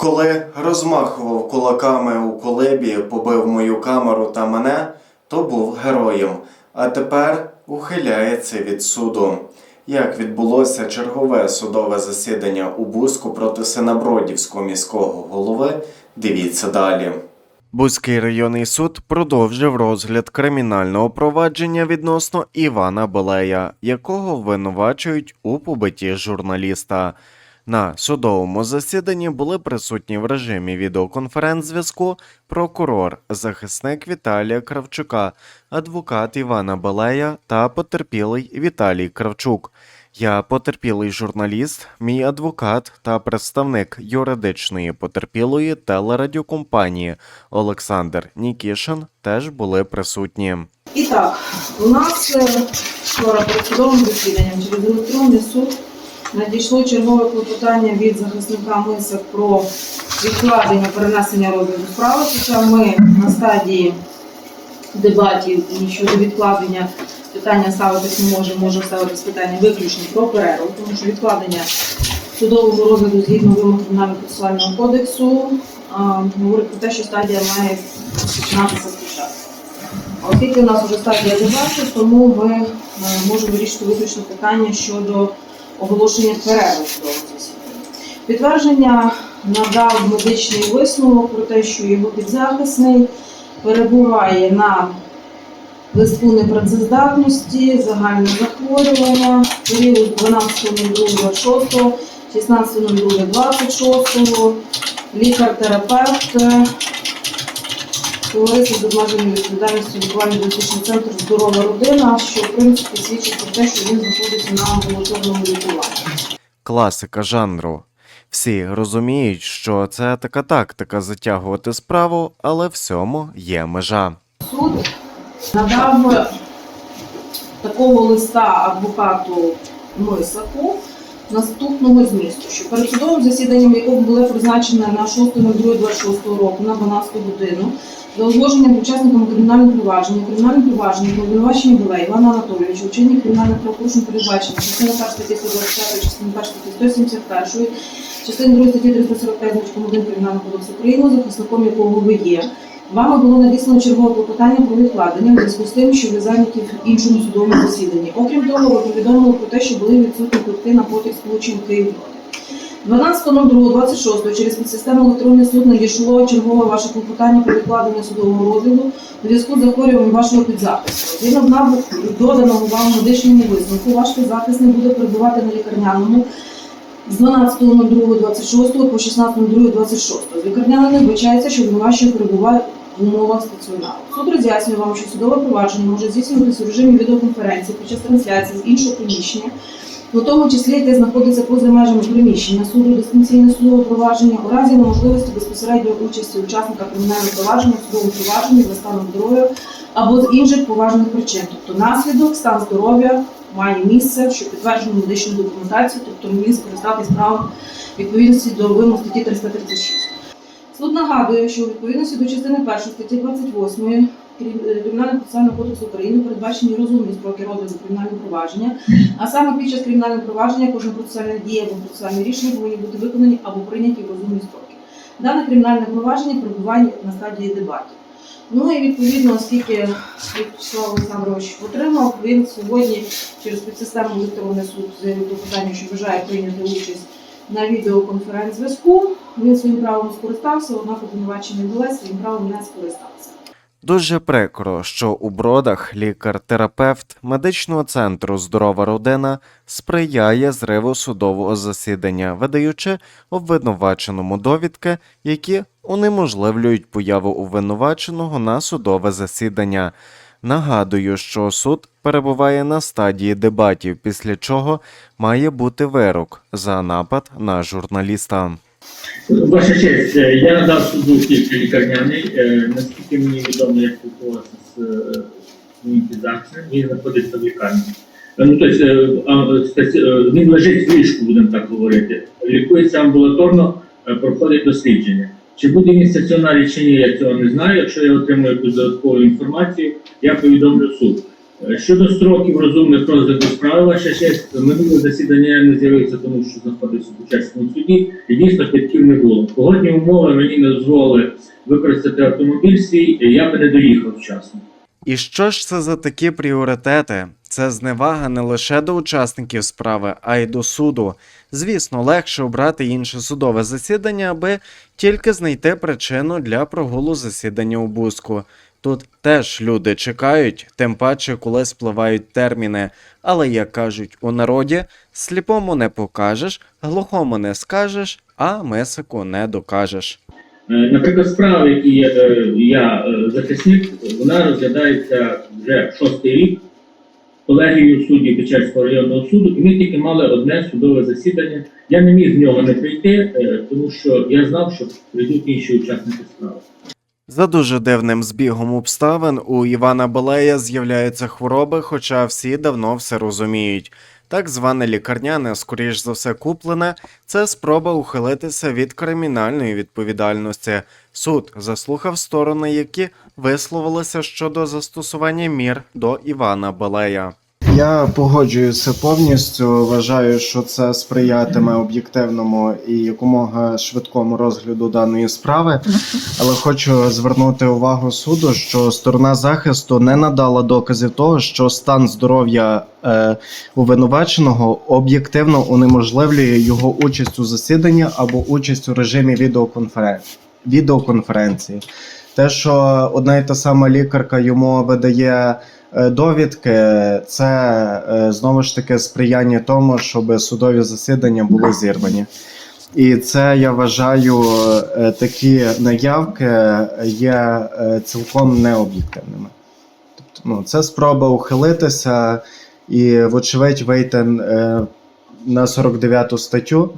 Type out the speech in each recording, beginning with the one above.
Коли розмахував кулаками у колебі, побив мою камеру та мене, то був героєм, а тепер ухиляється від суду. Як відбулося чергове судове засідання у Бузьку проти Синабродівського міського голови, дивіться далі. Бузький районний суд продовжив розгляд кримінального провадження відносно Івана Белея, якого обвинувачують у побитті журналіста. На судовому засіданні були присутні в режимі відеоконференц-зв'язку прокурор, захисник Віталія Кравчука, адвокат Івана Белея та потерпілий Віталій Кравчук. Я потерпілий журналіст, мій адвокат та представник юридичної потерпілої телерадіокомпанії Олександр Нікішин теж були присутні. І так, у нас е, вчора перед судовим засіданням через електронний суд надійшло чергове клопотання від захисника МИСа про відкладення перенесення розгляду справи. Хоча ми на стадії дебатів і щодо відкладення питання ставитись не може, може ставитись питання виключно про перерву, тому що відкладення судового розгляду згідно вимог кримінального процесуального кодексу говорить про те, що стадія має починатися спочатку. Оскільки у нас вже стадія дебатів, тому ми е, можемо вирішити виключно питання щодо оголошення перерви судового засідання. Підтвердження надав медичний висновок про те, що його підзахисний перебуває на листку непрацездатності, загальне захворювання, період з 12.02.26, 16.02.26, лікар-терапевт, Товариство з обмеженою відповідальністю лікувальний діагностичний центр Здорова родина, що в принципі свідчить про те, що він знаходиться на амбулаторному лікуванні. Класика жанру. Всі розуміють, що це така тактика затягувати справу, але всьому є межа. Суд надав такого листа адвокату Мисаку наступного змісту, що перед судовим засіданням, якого було призначене на 6.02.26 року на 12 годину, за узгодженням учасниками кримінального провадження, кримінальне провадження по обвинуваченню була Івана Анатолійовича, вчинення кримінальних правопорушень передбачення частина 1 статті 125, частина 1 статті 171, частини 2 статті 345 значком 1 Кримінального кодексу України, захисником якого ви є. Вами було надіслано чергове клопотання про відкладення в зв'язку з тим, що ви зайняті в іншому судовому засіданні. Окрім того, ви повідомили про те, що були відсутні квитки на потяг сполучень Київ. 12.02.26 через підсистему електронний суд надійшло чергове ваше клопотання про відкладення судового розгляду у зв'язку з захворюванням вашого підзахисту. Згідно з доданого вам медичному висновку, ваш підзахисний буде перебувати на лікарняному з 12.02.26 по 16.02.26. З лікарняного вбачається, що обвинувачення перебуває в умовах стаціонару. Суд роз'яснює вам, що судове провадження може здійснюватися у режимі відеоконференції під час трансляції з іншого приміщення, у тому числі яке знаходиться поза межами приміщення суду дистанційне судове провадження у разі неможливості безпосередньої участі учасника кримінального провадження в судовому провадженні за станом здоров'я або з інших поважних причин. Тобто наслідок, стан здоров'я має місце, що підтверджено медичну документацію, тобто він скористатись правом відповідності до вимог статті 336. Суд нагадує, що у відповідності до частини 1 статті 28 Кримінального процесуального кодексу України передбачені розумні строки розгляду кримінального провадження, а саме під час кримінального провадження кожна процесуальна дія або процесуальне рішення повинні бути виконані або прийняті в розумні строки. Дане кримінальне провадження перебуває на стадії дебатів. Ну і відповідно, оскільки Вячеслав Олександрович отримав, він сьогодні через підсистему електронний суд заявив до питання, що бажає прийняти участь на відеоконференц-зв'язку. Він своїм правом скористався, однак обвинувачений Білес своїм правом не скористався. Дуже прикро, що у бродах лікар-терапевт медичного центру Здорова родина сприяє зриву судового засідання, видаючи обвинуваченому довідки, які унеможливлюють появу обвинуваченого на судове засідання. Нагадую, що суд перебуває на стадії дебатів, після чого має бути вирок за напад на журналіста. Ваша честь, е, я надав суду тільки лікарняний. Е, Наскільки мені відомо, я спілкувався з е, підзахисним, він знаходиться в лікарні. Ну, тобто, він лежить в ліжку, будемо так говорити. Лікується амбулаторно, проходить дослідження. Чи буде в чи ні, я цього не знаю. Якщо я отримую якусь додаткову інформацію, я повідомлю суд. Е, Щодо строків розумних розгляду справи, ваша честь, минуле засідання я не з'явився, тому що знаходився в учасному суді, і дійсно квитків не було. Погодні умови мені не дозволили використати автомобіль свій, я б не доїхав вчасно. І що ж це за такі пріоритети? Це зневага не лише до учасників справи, а й до суду. Звісно, легше обрати інше судове засідання, аби тільки знайти причину для прогулу засідання у Бузьку. Тут теж люди чекають, тим паче, коли спливають терміни. Але як кажуть у народі, сліпому не покажеш, глухому не скажеш, а мисику не докажеш. Е, Наприклад, справа, в якій я, е, е, захисник, вона розглядається вже шостий рік колегією суддів Печерського районного суду, і ми тільки мали одне судове засідання. Я не міг з нього не прийти, тому що я знав, що прийдуть інші учасники справи. За дуже дивним збігом обставин у Івана Балея з'являються хвороби, хоча всі давно все розуміють. Так зване лікарняне, скоріш за все, куплене, це спроба ухилитися від кримінальної відповідальності. Суд заслухав сторони, які висловилися щодо застосування мір до Івана Балея. Я погоджуюся повністю. Вважаю, що це сприятиме об'єктивному і якомога швидкому розгляду даної справи. Але хочу звернути увагу суду, що сторона захисту не надала доказів того, що стан здоров'я е, обвинуваченого об'єктивно унеможливлює його участь у засіданні або участь у режимі відеоконферен... відеоконференції. Те, що одна і та сама лікарка йому видає е, довідки, це е, знову ж таки сприяння тому, щоб судові засідання були зірвані. І це я вважаю, е, такі наявки є цілком необ'єктивними. Тобто, ну, це спроба ухилитися і, вочевидь, вийти на 49 статтю,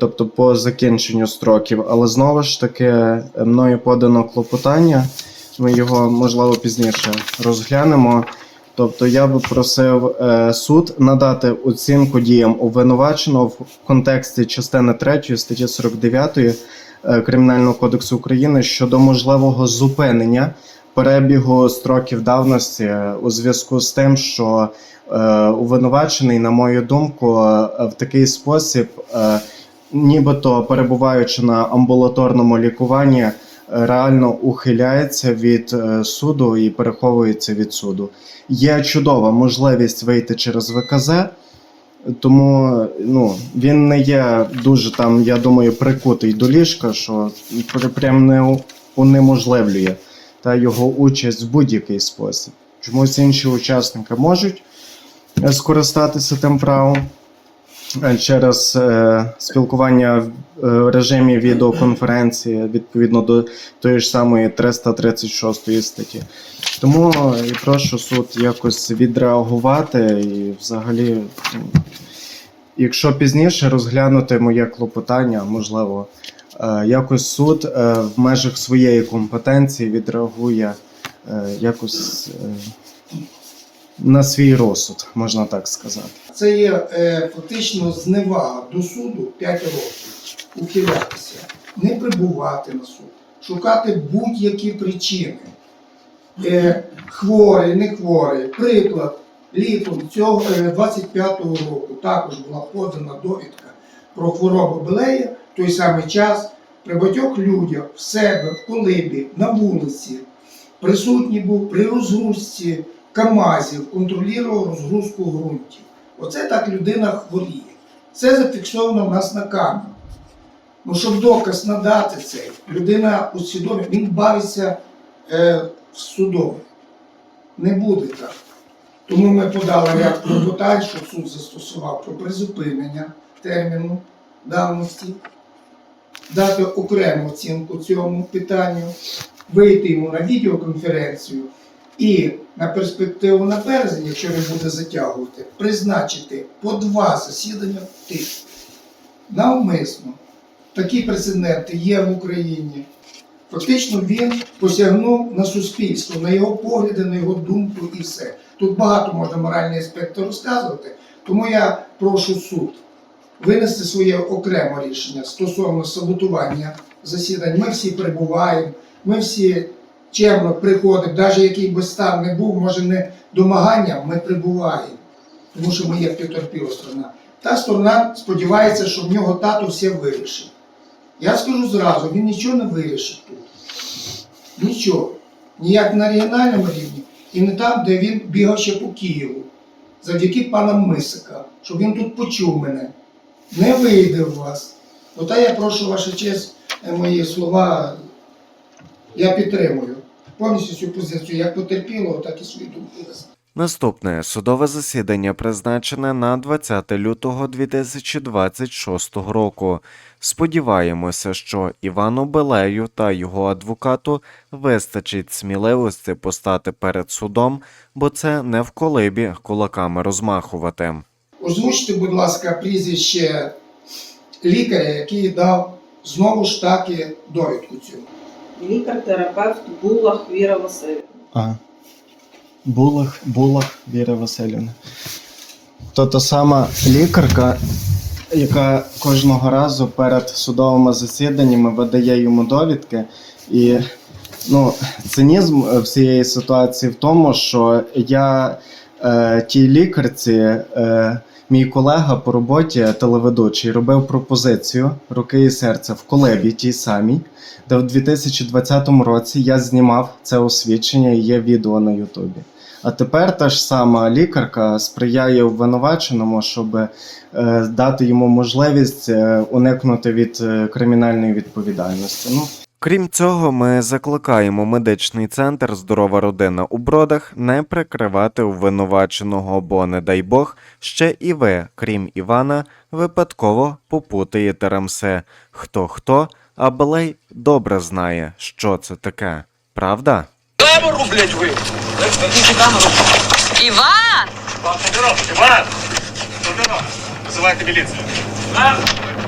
тобто по закінченню строків. Але знову ж таки, е, мною подано клопотання. Ми його можливо пізніше розглянемо. Тобто я би просив е, суд надати оцінку діям обвинуваченого в контексті частини 3 статті 49 е, Кримінального кодексу України щодо можливого зупинення перебігу строків давності е, у зв'язку з тим, що е, обвинувачений, на мою думку, е, в такий спосіб, е, нібито перебуваючи на амбулаторному лікуванні, е, реально ухиляється від е, суду і переховується від суду. Є чудова можливість вийти через ВКЗ, тому ну, він не є дуже там, я думаю, прикутий до ліжка, що прям не унеможливлює та його участь в будь-який спосіб. Чомусь інші учасники можуть е, скористатися тим правом через е, спілкування в е, режимі відеоконференції відповідно до тої ж самої 336 статті. Тому і прошу суд якось відреагувати і взагалі, ну, якщо пізніше розглянути моє клопотання, можливо, е, якось суд е, в межах своєї компетенції відреагує е, якось е, на свій розсуд, можна так сказати. Це є е, фактично зневага до суду 5 років. Ухилятися, не прибувати на суд, шукати будь-які причини. Е, хворий, не хворий. Приклад, літом цього е, 25-го року також була подана довідка про хворобу Белея в той самий час при багатьох людях в себе, в колибі, на вулиці. Присутній був при розгрузці КАМАЗів, контролював розгрузку ґрунтів. Оце так людина хворіє. Це зафіксовано в нас на камеру. Ну, щоб доказ надати цей, людина усвідомлює, він бавиться е, в судові. Не буде так. Тому ми подали ряд клопотань, щоб суд застосував про призупинення терміну давності, дати окрему оцінку цьому питанню, вийти йому на відеоконференцію і на перспективу на березень, якщо він буде затягувати, призначити по два засідання в тиждень. Навмисно. Такі прецеденти є в Україні. Фактично він посягнув на суспільство, на його погляди, на його думку і все. Тут багато можна моральний аспект розказувати, тому я прошу суд винести своє окреме рішення стосовно саботування засідань. Ми всі перебуваємо, ми всі чемно приходимо, навіть який би стан не був, може не домаганням ми прибуваємо, тому що ми є потерпіла сторона. Та сторона сподівається, що в нього тато все вирішить. Я скажу зразу, він нічого не вирішить тут. Нічого. Ніяк на регіональному рівні і не там, де він бігав ще по Києву, завдяки пана Мисика, щоб він тут почув мене. Не вийде у вас. Ота я прошу ваша честь, е, мої слова, я підтримую. Повністю цю позицію як потерпілого, так і свою думку. Наступне судове засідання призначене на 20 лютого 2026 року. Сподіваємося, що Івану Белею та його адвокату вистачить сміливості постати перед судом, бо це не в колибі кулаками розмахувати. Озвучте, будь ласка, прізвище лікаря, який дав знову ж таки довідку цю. Лікар-терапевт Булах Віра Васильівна. А. Булах, Булах Віра Васильівна. То та сама лікарка, яка кожного разу перед судовими засіданнями видає йому довідки. І ну, цинізм всієї ситуації в тому, що я е, тій лікарці, е, мій колега по роботі, телеведучий, робив пропозицію руки і серця в колебі тій самій де в 2020 році я знімав це освідчення і є відео на Ютубі. А тепер та ж сама лікарка сприяє обвинуваченому, щоб е, дати йому можливість е, уникнути від е, кримінальної відповідальності. Ну, Крім цього, ми закликаємо медичний центр Здорова родина у бродах не прикривати обвинуваченого, бо, не дай Бог, ще і ви, крім Івана, випадково попутаєте рамси. Хто хто, а Белей добре знає, що це таке. Правда? Камеру, блядь, ви! Камеру. Іван! Іван! Визивайте міліцію. А?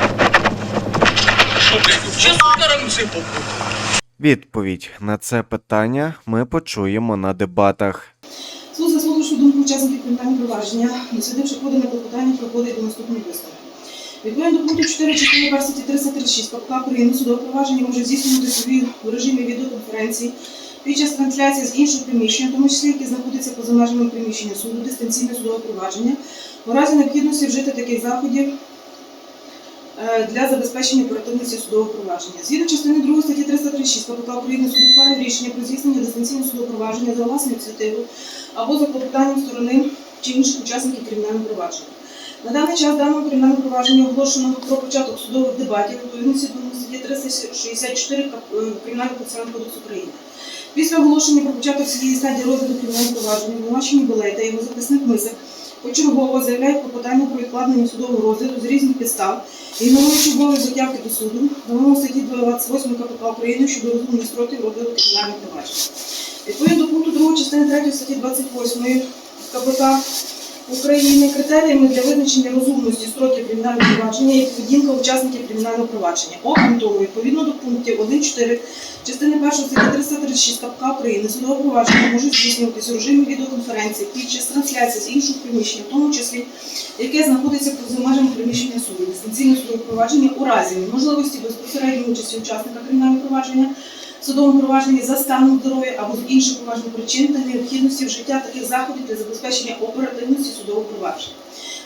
Що, блядь, чи сука рамси попу? Відповідь на це питання ми почуємо на дебатах. Суд заслухавши думку учасників кримінального провадження, дослідивши подане клопотання, проходить до наступної висновки. Відповідно до пункту 4 частини 1 статті 336 КПК України судове провадження може здійснювати собі у режимі відеоконференції під час трансляції з іншого приміщення, в тому числі які знаходяться поза межами приміщення суду, дистанційне судове провадження, у разі необхідності вжити таких заходів для забезпечення оперативності судового провадження. Згідно частини 2 статті 336 КПК України суд ухвалює рішення про здійснення дистанційного судового провадження за власною ініціативою або за клопотанням сторони чи інших учасників кримінального провадження. На даний час даному кримінальному провадженні оголошено про початок судових дебатів відповідності до статті 364 Кап- е, Кримінального процесуального кодексу України. Після оголошення про початок цієї стадії розгляду кримінального провадження обвинувачені Белей та його захисник Мисик почергово заявляють про клопотання про відкладення судового розгляду з різних підстав, ігноруючи обов'язок явки до суду, вимогу статті 28 КПК України щодо розумних строків розгляду кримінальних провадження. Відповідно до пункту 2 частини 3 статті 28 КПК України критеріями для визначення розумності строків кримінального провадження є поведінка учасників кримінального провадження. Окрім того, відповідно до пунктів 1.4 частини 1 статті 336 КПК України судове провадження може здійснюватися у режимі відеоконференції під час трансляції з іншого приміщення, в тому числі яке знаходиться поза межами приміщення суду, дистанційне судове провадження у разі неможливості безпосередньої участі учасника кримінального провадження судовому провадженні за станом здоров'я або з інших поважних причин та необхідності вжиття таких заходів для забезпечення оперативності судового провадження.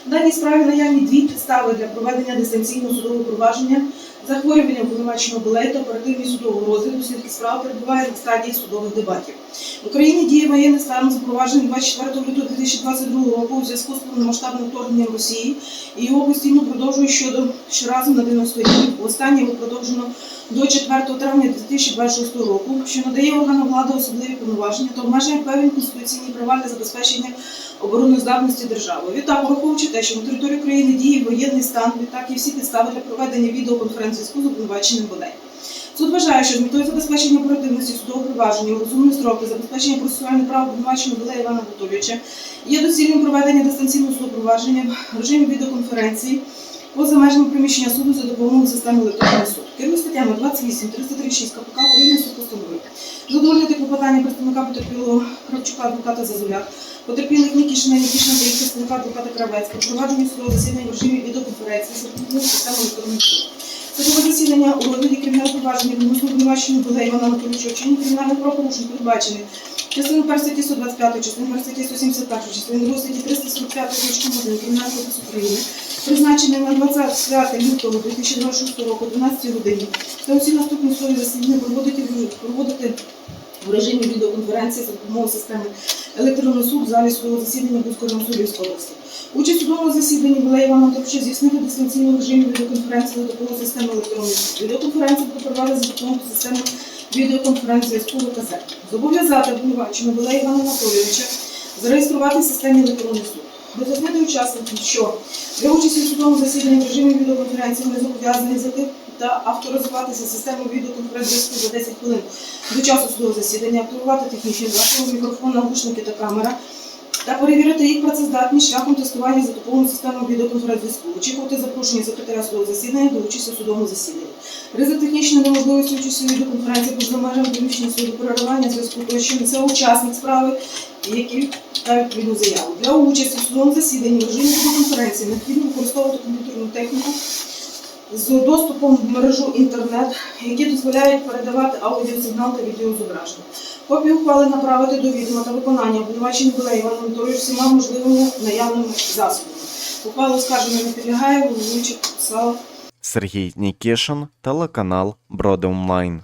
В даній справі наявні дві підстави для проведення дистанційного судового провадження, захворювання обвинуваченого білету, оперативність судового розгляду, оскільки справа перебуває на стадії судових дебатів. В Україні діє воєнний стан запроваджений 24 лютого 2022 року у зв'язку з повномасштабним вторгненням Росії і його постійно продовжують щодо щоразу на 90 днів. Останнє його продовжено до 4 травня 2026 року, що надає органам влади особливі повноваження та обмежує певні конституційні права для забезпечення обороноздатності держави. Відтак, враховуючи те, що на території країни діє воєнний стан, відтак і всі підстави для проведення відеоконференції з обвинуваченим бодай. Суд вважає, що з метою забезпечення оперативності судового провадження у розумні строки забезпечення процесуальних прав обвинуваченого Білея Івана Анатолійовича є доцільним проведення дистанційного судопровадження в режимі відеоконференції поза межами приміщення суду за допомогою системи електронний суд. Керує статтями 28, 336 КПК України суд постановив. Задовольнити клопотання представника потерпілого Кравчука адвоката Зазуля, потерпілих Нікішина, Нікішина та їх представника адвоката Кравецького, провадження судового засідання в режимі відеоконференції за допомогою системи електронний суд. Судове засідання у розгляді кримінального провадження відносно обвинувачення Біле Івана Анатолійовича вчинення кримінальних правопорушень передбачених частиною 1 статті 125, частиною 1 статті 171, частиною 2 статті 345 Кодексу 1 Кримінального кодексу України, призначений на 25 лютого 2026 року, 12 годині, та усі наступні судові засідання проводити, проводити в режимі відеоконференції за допомогою системи електронний суд в залі свого засідання Бузького області. Участь у судовому засіданні була Івана Анатолійовича здійснити дистанційний режимі відеоконференції за допомогою системи електронної буде проведена за допомогою системи відеоконференції зв'язку ВКЗ. Зобов'язати обвинувачення була Івана Анатолійовича зареєструвати в системі електронний суд. Роз'яснити учасників, що при участі в судовому засіданні в режимі відеоконференції вони зобов'язані зайти та авторизуватися системою відеоконференції за 10 хвилин. До часу судового засідання, активувати технічні засоби, мікрофон, наушники та камера та перевірити їх працездатність шляхом тестування за допомогою системи відеоконференц-зв'язку, очікувати запрошення секретаря судового засідання до участі в судовому засіданні. Ризик технічної неможливості участі відеоконференції поза межами приміщення суду переривання зв'язку тощо це учасник справи, які та відповідну заяву. Для участі в судовому засіданні в режимі відеоконференції необхідно використовувати комп'ютерну техніку з доступом в мережу інтернет, які дозволяють передавати аудіосигнал та відеозображення. Копію ухвали направити до відома та виконання обвинувачень Білей Івана Анатолійович всіма можливими наявними засобами. Ухвала оскарження не підлягає, головуючий підписав Сергій Нікішин, телеканал Броди Онлайн.